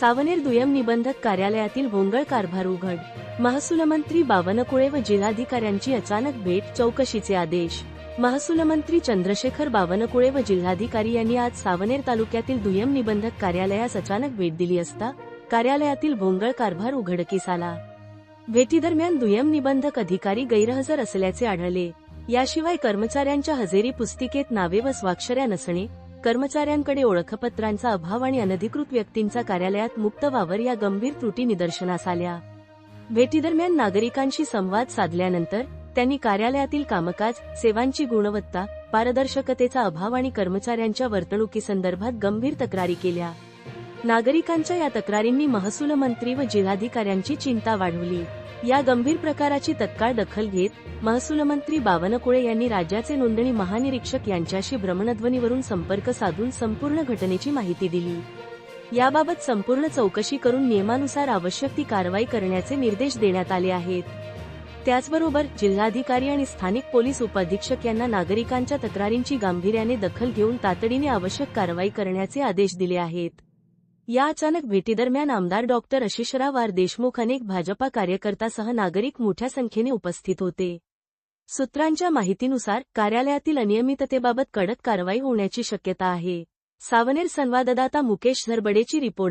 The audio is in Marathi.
सावनेर दुय्यम निबंधक कार्यालयातील भोंगळ कारभार उघड. महसूल मंत्री बावनकुळे व जिल्हाधिकाऱ्यांची अचानक भेट चौकशीचे आदेश. महसूल मंत्री चंद्रशेखर बावनकुळे व जिल्हाधिकारी यांनी आज सावनेर तालुक्यातील दुय्यम निबंधक कार्यालयास अचानक भेट दिली असता कार्यालयातील भोंगळ कारभार उघडकीस आला भेटीदरम्यान दुय्यम निबंधक अधिकारी गैरहजर असल्याचे आढळले. याशिवाय कर्मचाऱ्यांच्या हजेरी पुस्तिकेत नावे व स्वाक्षऱ्या नसणे कर्मचाऱ्यांकडे ओळखपत्रांचा अभाव आणि अनधिकृत व्यक्तींचा कार्यालयात मुक्त वावर या गंभीर त्रुटी निदर्शनास आल्या. भेटीदरम्यान नागरिकांशी संवाद साधल्यानंतर त्यांनी कार्यालयातील कामकाज सेवांची गुणवत्ता पारदर्शकतेचा अभाव आणि कर्मचाऱ्यांच्या वर्तणुकीसंदर्भात गंभीर तक्रारी केल्या. नागरिकांच्या या तक्रारींनी महसूल मंत्री व जिल्हाधिकाऱ्यांची चिंता वाढवली. या गंभीर प्रकाराची तत्काळ दखल घेत महसूल मंत्री बावनकुळे यांनी राज्याचे नोंदणी महानिरीक्षक यांच्याशी भ्रमणध्वनीवरून संपर्क साधून संपूर्ण घटनेची माहिती दिली. याबाबत संपूर्ण चौकशी करून नियमानुसार आवश्यक ती कारवाई करण्याचे निर्देश देण्यात आले आहेत. त्याचबरोबर जिल्हाधिकारी आणि स्थानिक पोलीस उपाधीक्षक यांना नागरिकांच्या तक्रारींची गांभीर्याने दखल घेऊन तातडीने आवश्यक कारवाई करण्याचे आदेश दिले आहेत. या अचानक भेटीदरम्यान आमदार डॉक्टर आशिषराव आर देशमुख अनेक भाजपा कार्यकर्तासह नागरिक मोठ्या संख्येने उपस्थित होते. सूत्रांच्या माहितीनुसार कार्यालयातील अनियमिततेबाबत कडक कारवाई होण्याची शक्यता आहे. सावनेर संवाददाता मुकेश झरबडेची रिपोर्ट